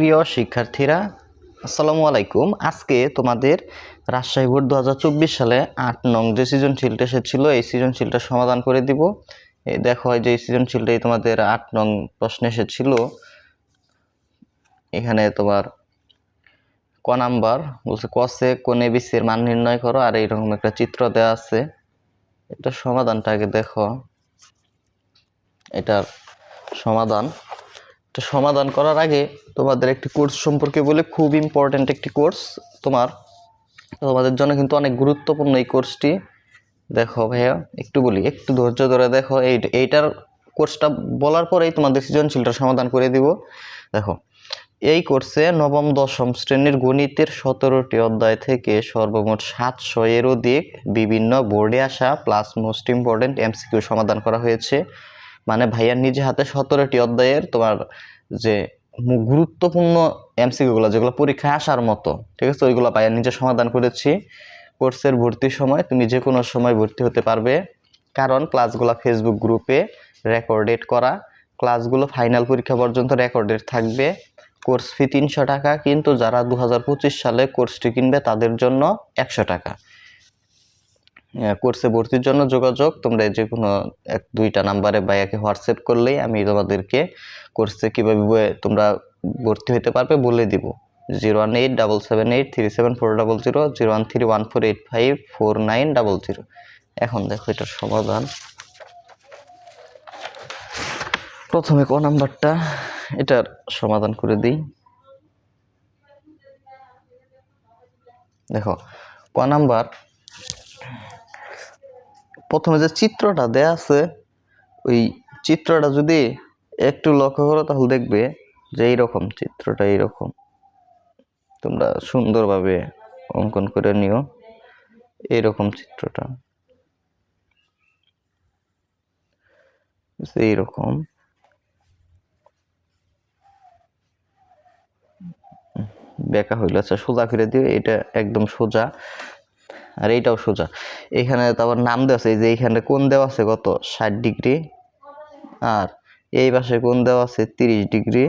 প্রিয় শিক্ষার্থীরা, আসসালামু আলাইকুম। আজকে তোমাদের রাজশাহী বোর্ড দু হাজার চব্বিশ সালে আট নং যে সৃজনশীলটা এসেছিল এই সৃজনশীলটা সমাধান করে দিব। এই দেখো যে এই সৃজনশীলটাই তোমাদের আট নং প্রশ্ন এসেছিল এখানে তোমার ক নাম্বার বলছে, কসে কোন এবিসির মান নির্ণয় করো। আর এইরকম একটা চিত্র দেওয়া আছে। এটা সমাধানটা আগে দেখো। এটার সমাধান এটা সমাধান করার আগে তোমাদের একটি কোর্স সম্পর্কে বলে খুব ইম্পর্ট্যান্ট একটি কোর্স তোমার। তোমাদের জন্য কিন্তু অনেক গুরুত্বপূর্ণ এই কোর্সটি দেখো ভাইয়া, একটু বলি, একটু ধৈর্য ধরে দেখো এই এইটার কোর্সটা বলার পরেই তোমাদের সৃজনশীলটা সমাধান করে দিব। দেখো, এই কোর্সে নবম, দশম শ্রেণির গণিতের সতেরোটি অধ্যায় থেকে সর্বমোট সাতশো এর অধিক বিভিন্ন বোর্ডে আসা প্লাস মোস্ট ইম্পর্টেন্ট এমসিকিউ সমাধান করা হয়েছে। মানে ভাইয়ার নিজে হাতে সতেরোটি অধ্যায়ের তোমার যে গুরুত্বপূর্ণ এমসিকিউগুলো যেগুলো পরীক্ষায় আসার মতো, ঠিক আছে? ওইগুলো ভাইয়ার নিজে সমাধান করেছি। কোর্সের ভর্তির সময় তুমি যে কোনো সময় ভর্তি হতে পারবে। কারণ ক্লাসগুলো ফেসবুক গ্রুপে রেকর্ডেড করা। ক্লাসগুলো ফাইনাল পরীক্ষা পর্যন্ত রেকর্ডেড থাকবে। কোর্স ফি তিনশো টাকা, কিন্তু যারা দু হাজার পঁচিশ সালে কোর্সটি কিনবে তাদের জন্য একশো টাকা। কোর্সে ভর্তির জন্য যোগাযোগ। তোমরা যে কোনো এক, দুইটা নাম্বারে বাইয়াকে হোয়াটসঅ্যাপ করলেই আমি তোমাদেরকে কোর্সে কীভাবে ব- তোমরা ভর্তি হতে পারবে বলে দিব। Zero one eight double seven eight three seven four double zero zero one three one four eight five four nine double zero এখন দেখো এটার সমাধান। প্রথমে ক নাম্বারটা এটার সমাধান করে দিই। দেখো, ক নাম্বার প্রথমে যে চিত্রটা দেয়া আছে, ওই চিত্রটা যদি একটু লক্ষ্য করো তাহলে দেখবে যে এইরকম, চিত্রটা এইরকম। তোমরা সুন্দরভাবে অঙ্কন করে নিও, এইরকম চিত্রটা? এইরকম। বেঁকা হইল আচ্ছা সোজা করে দিও, এটা একদম সোজা। আর এইটাও সোজা। এখানে তারপর নাম দেওয়া আছে, এই যে এইখানে কোন দেওয়া আছে কত? ষাট ডিগ্রি। আর এই পাশে কোন দেওয়া আছে তিরিশ ডিগ্রি।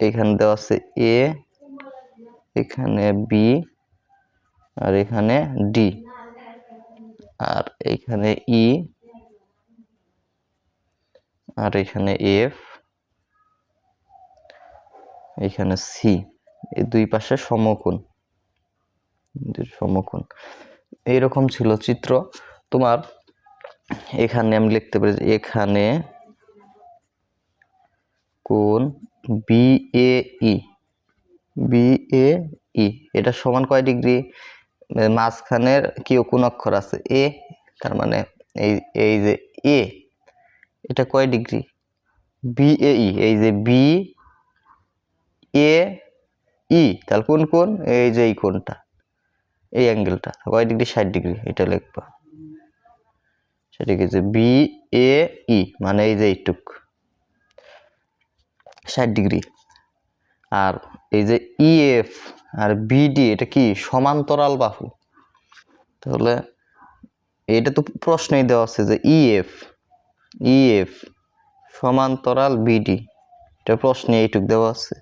এখানে দেওয়া আছে এ, এখানে বি, আর এখানে ডি। আর এইখানে ই। আর এখানে এফ। এখানে সি। এই দুই পাশে সমকোণ। সমকোণ এইরকম ছিল চিত্র। তোমার এখানে আমি লিখতে পারি এখানে কোন B A E B A ই এটা সমান কয় ডিগ্রি? মাঝখানের কি কোন অক্ষর আছে? এ তার মানে এই এই যে এ এটা কয় ডিগ্রি? বি এ ই এই যে বি এ ই তাহলে কোন কোন এই যে এই কোনটা এই অ্যাঙ্গেলটা কয় ডিগ্রি ষাট ডিগ্রি, এটা লিখবা। সেটা কি যে বি এ ই মানে এই যে এইটুক। ষাট ডিগ্রি। আর এই যে ইএফ আর বিডি এটা কি? সমান্তরাল বাহু। তাহলে এটা তো প্রশ্নেই দেওয়া আছে যে ইএফ ইএফ সমান্তরাল বিডি এটা প্রশ্নে এইটুক দেওয়া আছে?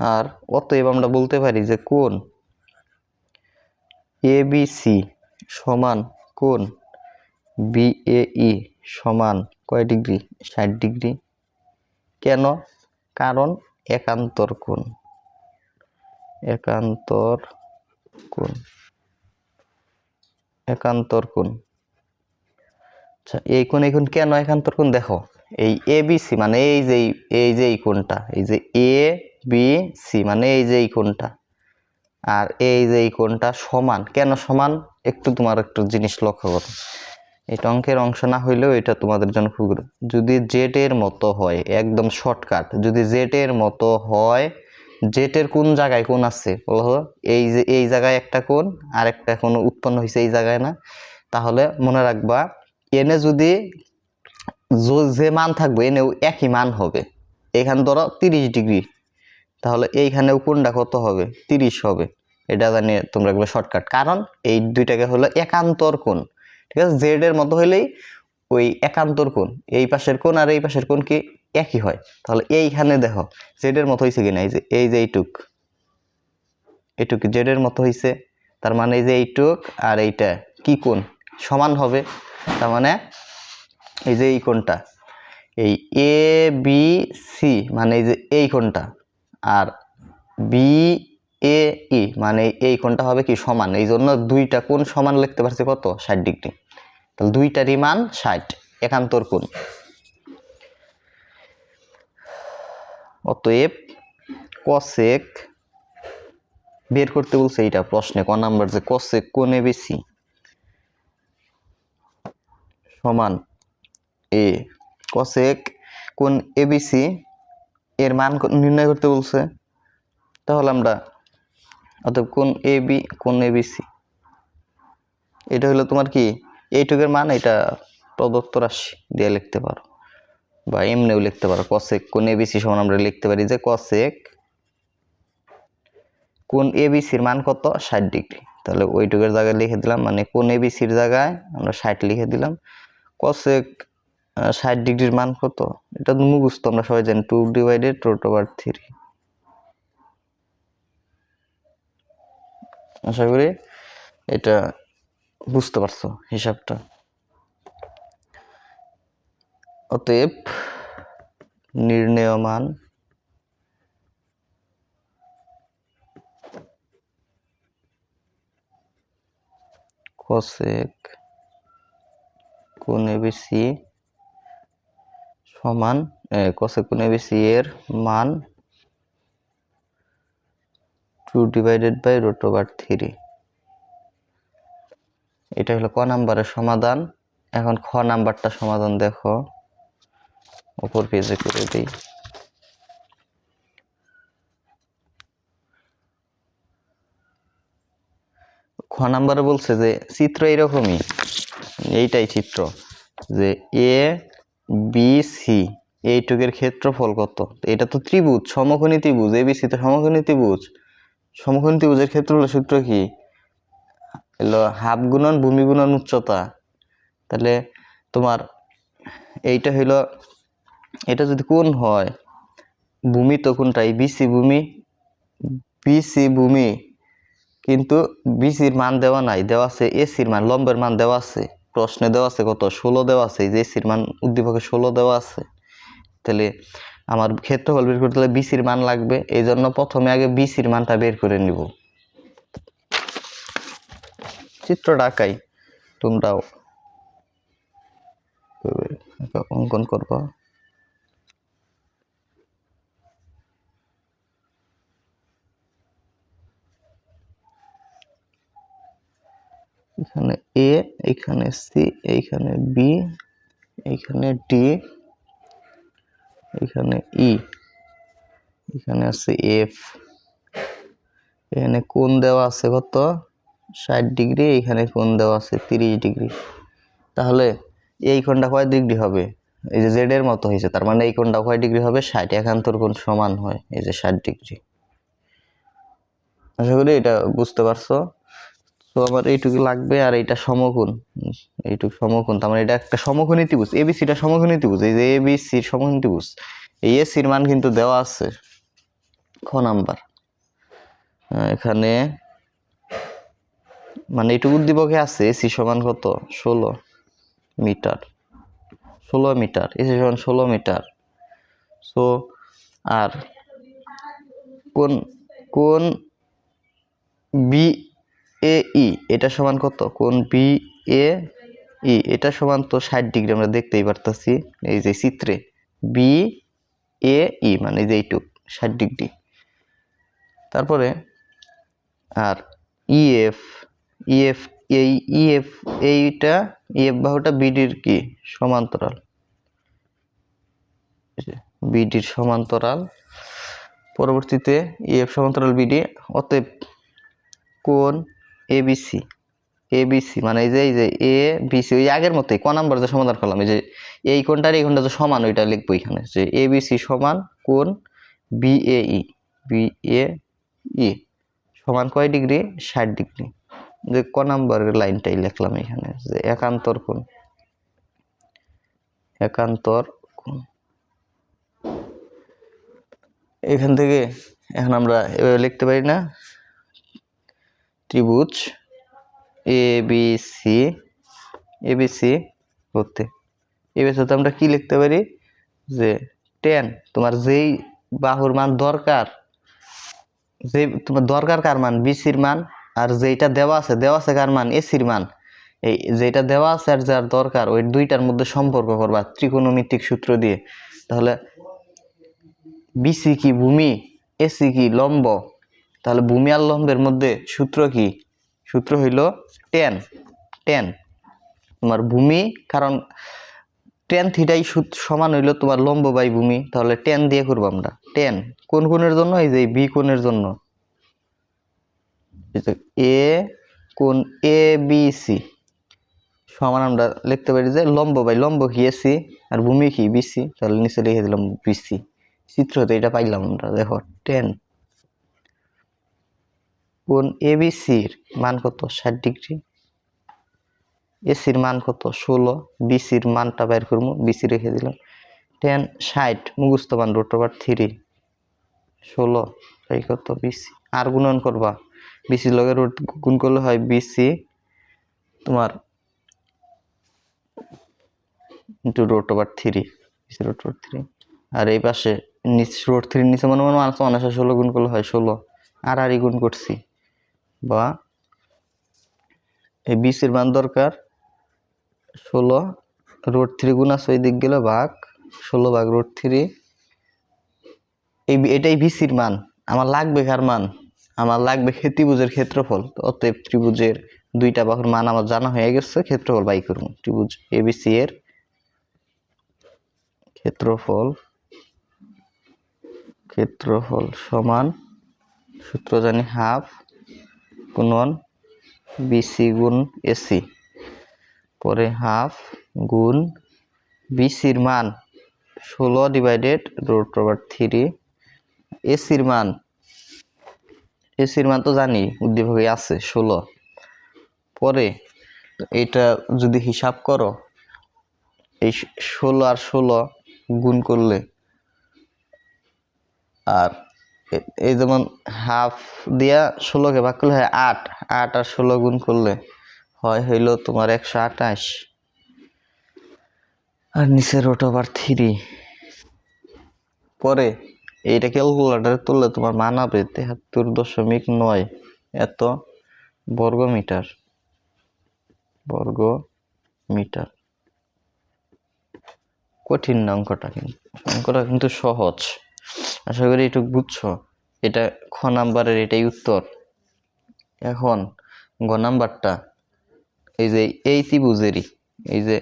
আর অতএব আমরা বলতে পারি যে কোন এ বি সি সমান কোন বিএই সমান কয় ডিগ্রি? ষাট ডিগ্রি। কেন? কারণ একান্তর কোণ। একান্তর কোণ। একান্তর কোণ। আচ্ছা এই কোণ এই কেন একান্তর কোণ? দেখো, এই এ বি সি মানে এই যে, এই- যে এই কোণটা, এই যে এ বি সি মানে এই যে এই কোণটা। আর এই যে এই কোণটা সমান। কেন সমান? একটু তোমার একটু জিনিস লক্ষ্য করো। এটা অঙ্কের অংশ না হইলেও এটা তোমাদের জন্য খুব যদি জেট এর মতো হয়, একদম শর্টকাট যদি জেট এর মতো হয় জেটের কোন জায়গায় কোন আছে? বলো এই যে, এই জায়গায় একটা কোণ, আর একটা কোণ উৎপন্ন হয়েছে এই জায়গায় না। তাহলে মনে রাখবা, এনে যদি যে মান থাকবে, এনেও একই মান হবে। এখানে ধরো তিরিশ ডিগ্রি। তাহলে এইখানেও কোনটা কত হবে? তিরিশ হবে। এটা জানিয়ে তোমরা একবার শর্টকাট কারণ এই দুইটাকে হলো একান্তর কোণ। ঠিক আছে? জেড এর মতো হইলেই ওই একান্তর কোণ। এই পাশের কোণ আর এই পাশের কোণ কি একই হয়। তাহলে এইখানে দেখো জেডের মতো হয়েছে কিনা? এই যে এই যে এইটুক। এইটুক জেডের মতো হয়েছে তার মানে এই যে এইটুক আর এইটা কি কোণ? সমান হবে। তার মানে এই যে এই কোণটা। এই এ বি সি মানে এই যে এই কোণটা। আর বি এ ই মানে এই কোণটা হবে কি সমান? এই জন্য দুইটা কোণ সমান লিখতে পারছি কত? ষাট ডিগ্রি। তাহলে দুইটারই মান ষাট। একান্তর কোণ। অতএব কসেক বের করতে বলছে এইটা প্রশ্নে, ক নাম্বার যে কসেক কোণে বেশি সমান এ কসেক কোন এবিসি এর মান নির্ণয় করতে বলছে, তাহলে আমরা অতএব কোন এ বি কোন এবিসি এটা হলো তোমার কি? এইটুকের মান এটা প্রদত্ত রাশি দিয়ে লিখতে পারো, বা এমনিও লিখতে পারো। কসেক কোন এবিসি সমান আমরা লিখতে পারি যে কসেক কোন এবিসির মান কত? ষাট ডিগ্রি। তাহলে ওইটুকের জায়গায় লিখে দিলাম মানে কোন এবিসির জায়গায় আমরা ষাট লিখে দিলাম। কসেক ষাট ডিগ্রির মান কত? এটা তো মুখস্থ, আমরা সবাই জানি। Two divided root over three আশা করি এটা বুঝতে পারছ হিসাবটা। অতএব নির্ণেয় মান কসেক কোন এবিসি সমান কসেক কোন এবিসি এর মান two divided by root over three এটা হলো ক নাম্বারের সমাধান। এখন খ নাম্বারটা সমাধান দেখো। উপর পেজে করে দিই। খ নাম্বারে বলছে যে, চিত্র এরকমই। এইটাই চিত্র। যে এ বি, সি, এইটুকের ক্ষেত্রফল কত? এটা তো ত্রিভুজ, সমকোণী ত্রিভুজ, এ, বি, সি তো সমকোণী ত্রিভুজ। সমকোণী ত্রিভুজের ক্ষেত্রফল সূত্র কি? হলো হাফ গুণন ভূমি গুণন উচ্চতা। তাহলে তোমার এইটা হইল এটা যদি কোন হয়, ভূমি তো কোনটাই? বিসি ভূমি। বিসি ভূমি, কিন্তু বিসির মান দেওয়া নাই, দেওয়া আছে এসির মান, লম্বের মান দেওয়া আছে। প্রশ্নে দেওয়া আছে কত? ষোলো দেওয়া আছে। যে সির মান উদ্দীপকে ষোলো দেওয়া আছে, তাহলে আমার ক্ষেত্রফল বের করতে হলে বিসির মান লাগবে। এই জন্য প্রথমে আগে বিসির মানটা বের করে নিব। চিত্রটা আঁকাই। তোমরাও। অঙ্কন করব। এখানে এ এখানে সি এইখানে বি এইখানে ডি এখানে ই এখানে আছে এফ এখানে কোন দেওয়া আছে কত? ষাট ডিগ্রি, এখানে কোন দেওয়া আছে তিরিশ ডিগ্রি। তাহলে এই কোণটা কয় ডিগ্রি হবে? এই যে জেড এর মতো হয়েছে, তার মানে এই কোণটা কয় ডিগ্রি হবে? ষাট, একান্তর কোণ সমান হয়, এই যে ষাট ডিগ্রি। আশা করি এটা বুঝতে পারছ? তো আমার এইটুকু লাগবে আর এইটা সমকোণ। এইটুকু সমকোণ, তার মানে এটা একটা সমকোণী ত্রিভুজ। এবিসিটা সমকোণী ত্রিভুজ, এই যে এবিসির সমকোণী ত্রিভুজ, এই এসির মান কিন্তু দেওয়া আছে খ নাম্বার। এখানে মানে এইটুকু উদ্দীপকে আছে এসি সমান কত? ষোলো মিটার। ষোলো মিটার এসি সমান ষোলো মিটার। সো আর কোন কোন বি এ ই এটা সমান কত? কোন বি এ ই এটা সমান তো ষাট ডিগ্রি, আমরা দেখতেই পারতাছি। এই যে চিত্রে বি এ ই মানে যে এইটুক, ষাট ডিগ্রি। তারপরে, আর ইএফ ইএফ এই ইএফ এইটা ইএফ বাহুটা বিডির কি? সমান্তরাল। বিডির সমান্তরাল। পরবর্তীতে ইএফ সমান্তরাল বিডি অতএব কোন এবিসি এবিসি মানে এই যে এই যে এ বিসি ওই আগের মতোই, ক নাম্বার যে সমাধান করলাম, এই যে এই কোনটার এই কোনটা যে সমান, ওইটা লিখব এখানে, যে এবিসি সমান কোন বিএই বিএই সমান কয় ডিগ্রি? ষাট ডিগ্রি। যে ক নাম্বারের লাইনটাই লিখলাম এখানে, যে একান্তর কোণ একান্তর কোণ। এখান থেকে এখন আমরা এভাবে লিখতে পারি না ত্রিভুজ A B C A B C করতে। এ বি সিতে আমরা কি লিখতে পারি? যে টেন তোমার যেই বাহুর মান দরকার যে তোমার দরকার কার মান? বিসির মান। আর যেটা দেওয়া আছে দেওয়া আছে কার মান? এসির মান। এই যেটা দেওয়া আছে আর যার দরকার, ওই দুইটার মধ্যে সম্পর্ক করবা ত্রিকোণমিতিক সূত্র দিয়ে। তাহলে বিসি কি ভূমি? এসি কি লম্ব? তাহলে ভূমি আর লম্বের মধ্যে সূত্র কি? সূত্র হইল টেন টেন তোমার ভূমি, কারণ টেন থিটাই সমান হইল তোমার লম্ব বাই ভূমি। তাহলে টেন দিয়ে করব আমরা। টেন কোন কোণের জন্য? এই যে বি কোণের জন্য। এ কোন এ বি সি সমান আমরা লিখতে পারি যে লম্ব বাই লম্ব কি এসি আর ভূমি কি বিসি তাহলে নিচে লিখে দিলাম বিসি চিত্র চিত্রতে এটা পাইলাম আমরা, দেখো টেন কোণ এবিসির মান কত? ষাট ডিগ্রি। এসির মান কত? ষোলো। বিসির মানটা বের করব বিসি রেখে দিলাম। টেন ষাট, মুখস্থ মান রোট ওভার থ্রি ষোলো এই কত? বিসি আর গুণন করবা। বিসি লগে রোট গুণ করলে হয় বিসি তোমার into root over three BC root over three আর এই পাশে নিচ রোট থ্রির নিচে মনে মনে আছে অনাশে ষোলো গুণ করলে হয় ষোলো। আর আর গুণ করছি। বা এই বিসির মান দরকার ষোলো রোড থ্রি গুণ ওই দিক গেল ভাগ, ষোলো ভাগ রোড থ্রি এই এটাই বিসির মান। আমার লাগবে কার মান? আমার লাগবে ত্রিভুজের ক্ষেত্রফল। অতএব ত্রিভুজের দুইটা বাহুর মান আমার জানা হয়ে গেছে, ক্ষেত্রফল বাই করব। ত্রিভুজ এবিসি এর ক্ষেত্রফল ক্ষেত্রফল সমান সূত্র জানি হাফ গুণন বিসি গুণ এসি। পরে হাফ গুণ বিসির মান ষোলো ডিভাইডেড রুট ওভার থ্রি এসির মান। এসির মান তো জানি, উদ্দীপকে আছে ষোলো। পরে এটা যদি হিসাব করো, এই ষোলো আর ষোলো গুণ করলে আর এই যেমন হাফ দিয়া ষোলোকে ভাগ করলে হয় আট আট আর ষোলো গুণ করলে হয় হইল তোমার একশো আঠাশ। আর নিচে রোট ওভার থ্রি পরে এইটা ক্যালকুলেটারে তুললে তোমার মানাবে তেহাত্তর দশমিক নয় এত বর্গ মিটার বর্গ মিটার কঠিন অঙ্কটা কিন্তু অঙ্কটা কিন্তু সহজ। আশা করি এটুকু বুঝছ। এটা খ নাম্বারের এটাই উত্তর। এখন গ নাম্বারটা, এই যে এই ত্রিভুজেরই, এই যে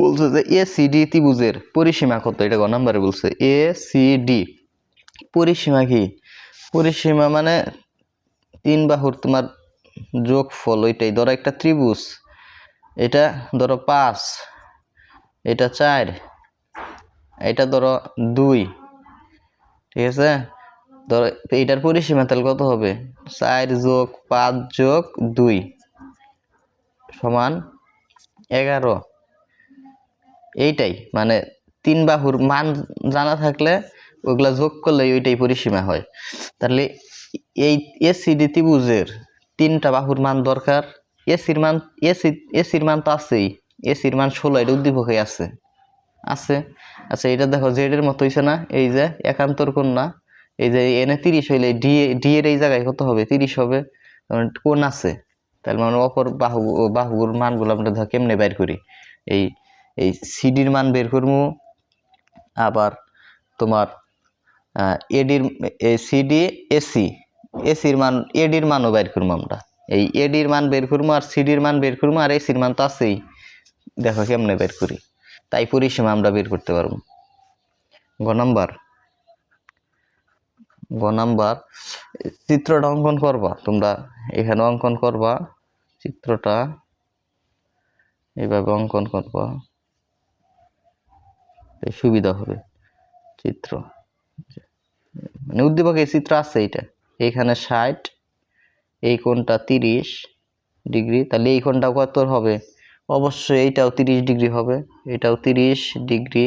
বলছে যে এ সি ডি ত্রিভুজের পরিসীমা কত? এটা গ নাম্বারে বলছে এ সি ডি পরিসীমা কি? পরিসীমা মানে তিন বাহুর তোমার যোগফল, ওইটাই। ধরো একটা ত্রিভুজ, এটা ধরো পাঁচ, এটা চার, এটা ধরো দুই। ঠিক আছে? ধরো, এইটার পরিসীমা তাহলে কত হবে? চার যোগ পাঁচ যোগ দুই সমান এগারো। এইটাই মানে তিন বাহুর মান জানা থাকলে ওগুলা যোগ করলে ওইটাই পরিসীমা হয়। তাহলে এই এসিডি ত্রিভুজের তিনটা বাহুর মান দরকার। এসির মান এসি এসির মান তো আছেই। এসির মান ষোলো, এটা উদ্দীপকে আছে। আছে। আচ্ছা এটা দেখো জেডের মতো হইছে না? এই যে, একান্তর কন্যা। এই যে এনে তিরিশ হইলে ডি ডি এর এই জায়গায় কত হবে? তিরিশ হবে। মানে কোন আছে? তাহলে মানে অপর বাহু, বাহুর মানগুলো আমরা ধর কেমনে বের করি? এই এই সিডির মান বের করব। আবার তোমার এডির সিডি এসি এসির মান এডির মানও বের করব আমরা। এই এডির মান বের করব আর সিডির মান বের করব আর এসির মান তো আছেই। দেখো কেমনে বের করি। তাই পরিসীমা আমরা বের করতে পারব। গ নাম্বার। গ নাম্বার, চিত্রটা অঙ্কন করবা। তোমরা এখানে অঙ্কন করবা, চিত্রটা এইভাবে অঙ্কন করবা। সুবিধা হবে চিত্র। মানে উদ্দীপকের চিত্র আছে এইটা। এইখানে ষাট, এই কোণটা তিরিশ ডিগ্রি, তাহলে এই কোণটা কত হবে? অবশ্যই এইটাও তিরিশ ডিগ্রি হবে, এটাও তিরিশ ডিগ্রি।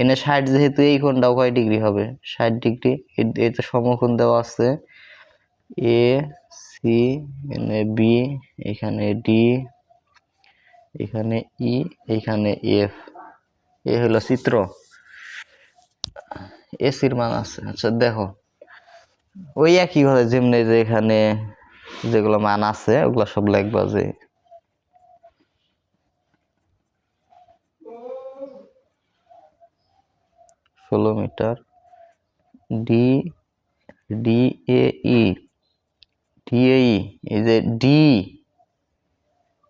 এনে ষাট যেহেতু, এই কোণটাও কয় ডিগ্রি হবে? ষাট ডিগ্রি এতে সমকোণ দেওয়া আছে। এ, সি এখানে বি, এখানে ডি, এখানে ই, এখানে এফ। এ হলো চিত্র। এসির মান আছে। আচ্ছা দেখো। ওই একই ভাবে যেমনি যে এখানে যেগুলো মান আছে, ওগুলো সব লিখবা যে ষোলো metre. D D A E D A E এই যে ডি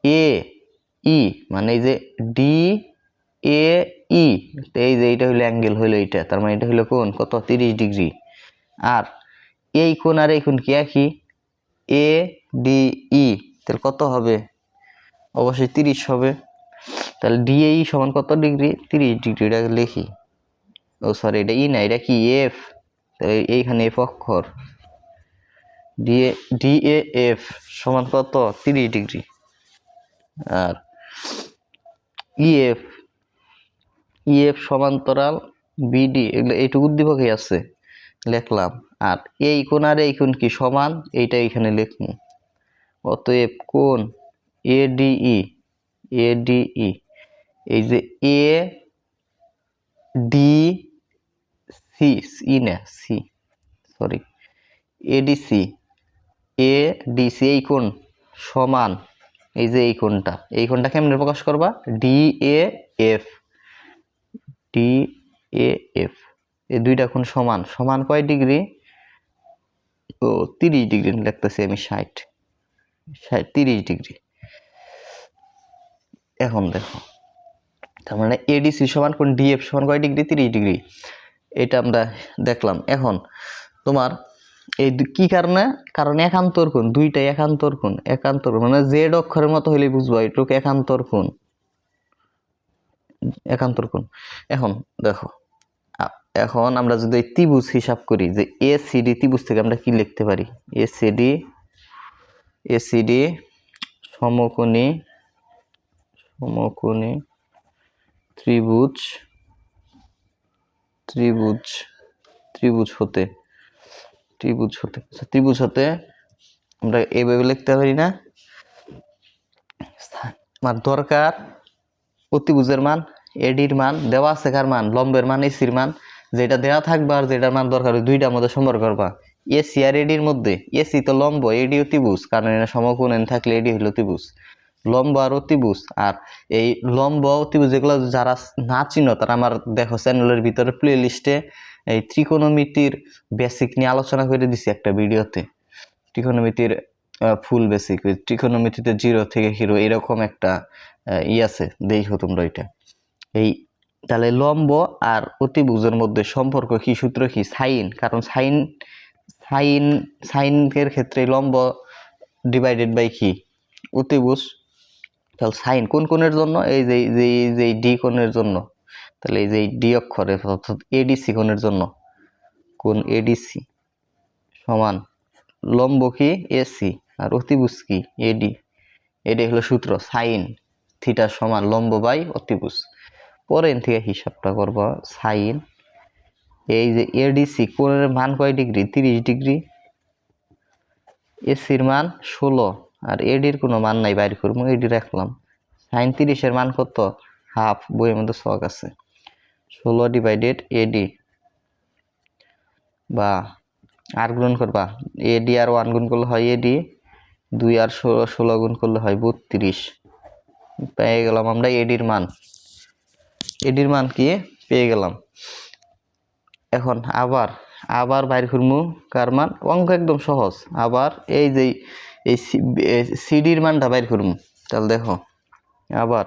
এ ই মানে এই যে ডি এ ই এই যে এইটা হলো অ্যাঙ্গেল হইল এইটা, তার মানে এটা হলো কোন কত? তিরিশ ডিগ্রি। আর এই কোণ আর এই কোণ কি একই? এ ডি ই তাহলে কত হবে? অবশ্যই তিরিশ হবে। তাহলে ডিএই সমান কত ডিগ্রি? তিরিশ ডিগ্রি, এটা লিখি। ও সরি এটা ই না, এটা কি এফ এইখানে এফ অক্ষর। ডিএ ডিএ এফ সমান কত? তিরিশ ডিগ্রি। আর ইএফ ইএফ সমান্তরাল বিডি এগুলো এইটুকু উদ্দীপকই আছে, লিখলাম। আর এই কোণ আর এই কোণ কি সমান? এইটা এখানে লিখব। অতএব কোণ এডিই এডিই এই যে এ ডি সি ই না, C sorry ADC A DC এই কোণ সমান, এই যে এই কোণটা এই কোণটা কেমনে প্রকাশ করবা? D A F, D A F, এই দুইটা কোণ সমান সমান কয় ডিগ্রি? ও, তিরিশ ডিগ্রি লিখতেছি আমি ষাট ষাট, তিরিশ ডিগ্রি। এখন দেখো, তার মানে এডিসি সমান কোন ডিএফ সমান কয় ডিগ্রি? তিরিশ ডিগ্রি। এটা আমরা দেখলাম। এখন তোমার এই কি কারণে? কারণ একান্তর কোণ, দুইটাই একান্তর কোণ, একান্তর। মানে জেড অক্ষরের মতো হইলে বুঝব এটুকু একান্তর কোণ। একান্তর কোণ। এখন দেখো এখন আমরা যদি ত্রিভুজ হিসাব করি যে এ সিডি ত্রিভুজ থেকে আমরা কি লিখতে পারি? এ সিডি এ সিডি সমকোণী সমকোণী ত্রিভুজ ত্রিভুজ ত্রিভুজ হতে ত্রিভুজ হতে আচ্ছা, ত্রিভুজ হতে আমরা এইভাবে লিখতে পারি না। আমার দরকার অতিভুজের মান এডির মান দেওয়া কার মান? লম্বের মান এসির মান যেটা দেওয়া থাকবে আর যেটার মান দরকার ওই দুইটার মধ্যে সম্পর্ক করবা। এসি আর এডির মধ্যে এসি তো লম্ব এডি অতিভুজ কারণ এটা সমকোণ থাকলে এডি হলো অতিভুজ লম্ব আর অতিভুজ আর এই লম্ব অতিভুজ এগুলো যারা না চিনো, তারা আমার দেখো চ্যানেলের ভিতরে প্লে লিস্টে এই ত্রিকোণমিতির বেসিক নিয়ে আলোচনা করে দিছি একটা ভিডিওতে। ত্রিকোণমিতির ফুল বেসিক ত্রিকোণমিতিতে জিরো থেকে হিরো এরকম একটা ই আছে, দেখো তোমরা ওইটা এই তাহলে লম্ব আর অতিভুজের মধ্যে সম্পর্ক কি সূত্র কি? সাইন। কারণ সাইন সাইন, সাইনের ক্ষেত্রে লম্ব ডিভাইডেড বাই কি? অতিভুজ তাহলে সাইন কোন কোণের জন্য? এই যে যে যে ডি কোণের জন্য। তাহলে এই যে ডি অক্ষরে, অর্থাৎ এডিসি কোণের জন্য। কোণ এডিসি সমান লম্ব কি? এসি আর অতিভুজ কি? এডি এডি হলো সূত্র, সাইন। থিটা সমান লম্ব বাই অতিভুজ। পরে থেকে হিসাবটা করব, সাইন। এই যে এডিসি কোণের মান কয় ডিগ্রি? তিরিশ ডিগ্রি। এসির মান ষোলো। আর এডির কোনো মান নাই, বাইর করব এডি রাখলাম। সাইন তিরিশের মান কত? হাফ, বইয়ের মধ্যে শখ আছে। ষোলো ডিভাইডেড এডি বা, আর গুণ করবা। এডি আর ওয়ান গুণ করলে হয় এডি দুই আর ষোলো ষোলো গুণ করলে হয় বত্রিশ। পেয়ে গেলাম আমরা এডির মান। এডির মান কি? পেয়ে গেলাম। এখন আবার আবার বাইর করমু কার মান? অঙ্ক একদম সহজ। আবার এই যে এই সিডির মানটা বাইর করমু। তাহলে দেখো, আবার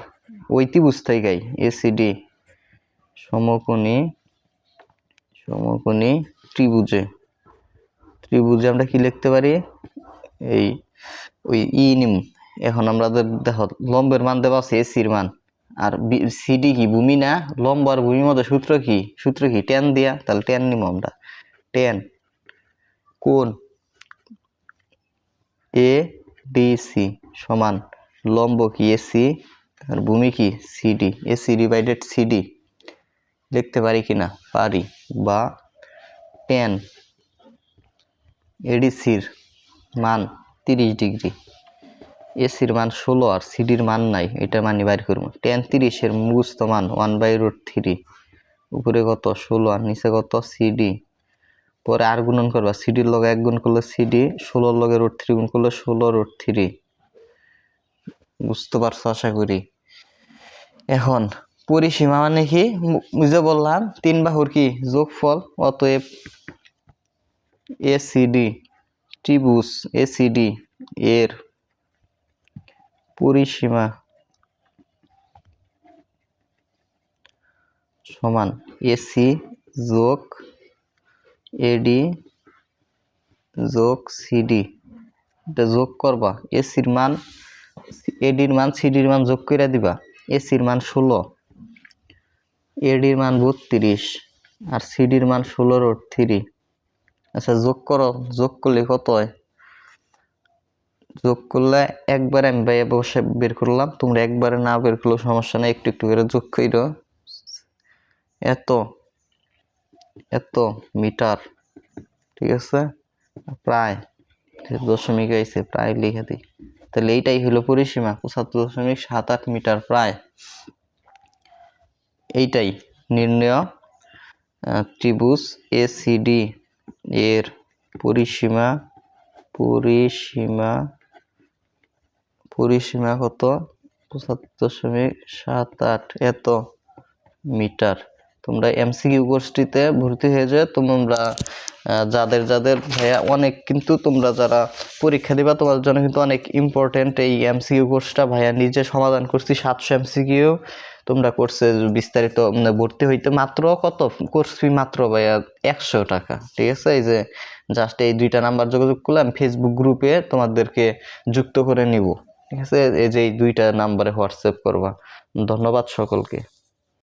ওই ত্রিভুজ থেকেই এ সিডি সমকোণী সমকোণী ত্রিভুজে। ত্রিভুজে আমরা কি লিখতে পারি? এই, ওই ই নিম। এখন আমরা দেখো, লম্বের মান দেওয়া আছে এসির মান। আর সিডি কি, ভূমি না? লম্ব আর ভূমির মধ্যে সূত্র কি? সূত্র কি? টেন দিয়া, তাহলে টেন নিব আমরা। টেন কোন এ ডি সি সমান লম্ব কি? এসি আর ভূমি কি? সিডি এসি ডিভাইডেড সিডি লিখতে পারি কি না? পারি। বা টেন এডিসির মান তিরিশ ডিগ্রি। এসির মান ষোলো আর সিডির মান নাই। এটা মানি বাইর করব। টেন তিরিশের মুখস্থ মান ওয়ান বাই রুট থ্রি উপরে কত? ষোলো আর নিচে কত? সিডি পরে আর গুণন করবা? সিডির লগে এক গুণ করলে সিডি ষোলোর লগে রোড থ্রি গুণ করলে ষোলো রোড থ্রি বুঝতে পারছ আশা করি? এখন, পরিসীমা মানে কি? বুঝে বললাম, তিন বাহুর কি? যোগফল, অতএব এ এসিডি ত্রিভুজ এসিডি এর পরিসীমা সমান এসি যোগ এডি যোগ সিডি এটা যোগ করবা। এসির মান এডির মান সিডির মান যোগ করে দিবা। এসির মান ষোলো এডির মান বত্রিশ, আর সিডির মান ষোলো রোড থ্রি আচ্ছা যোগ করো। যোগ করলে কত হয়? যোগ করলে একবারে আমি ভাইয়া বসে বের করলাম। তোমরা একবারে না বের করলেও সমস্যা নেই। একটু একটু করে যোগ করো এত। এত মিটার, ঠিক আছে? প্রায় দশমিক আইছে প্রায় লিখে দিই। তাহলে এইটাই হলো পরিসীমা, পঁচাত্তর দশমিক সাত আট মিটার প্রায়। এইটাই নির্ণয় ত্রিভুজ এসিডি এর পরিসীমা পরিসীমা পরিসীমা কত? পঁচাত্তর দশমিক সাত আট, এত মিটার। তোমরা এমসিকিউ কোর্সটিতে ভর্তি হয়ে যায় তোমরা যাদের যাদের ভাইয়া অনেক কিন্তু তোমরা যারা পরীক্ষা দিবা, তোমাদের জন্য কিন্তু অনেক ইম্পর্টেন্ট এই এমসিকিউ কোর্সটা ভাইয়া নিজে সমাধান করছি। সাতশো এমসিকিউ তোমরা কোর্সে বিস্তারিত ভর্তি হইতে মাত্র কত? কোর্স ফি মাত্র ভাইয়া একশো টাকা, ঠিক আছে? এই যে জাস্ট এই দুইটা নাম্বার যোগাযোগ করলাম ফেসবুক গ্রুপে তোমাদেরকে যুক্ত করে নিব, ঠিক আছে? এই যে এই দুইটা নাম্বারে হোয়াটসঅ্যাপ করবা। ধন্যবাদ সকলকে।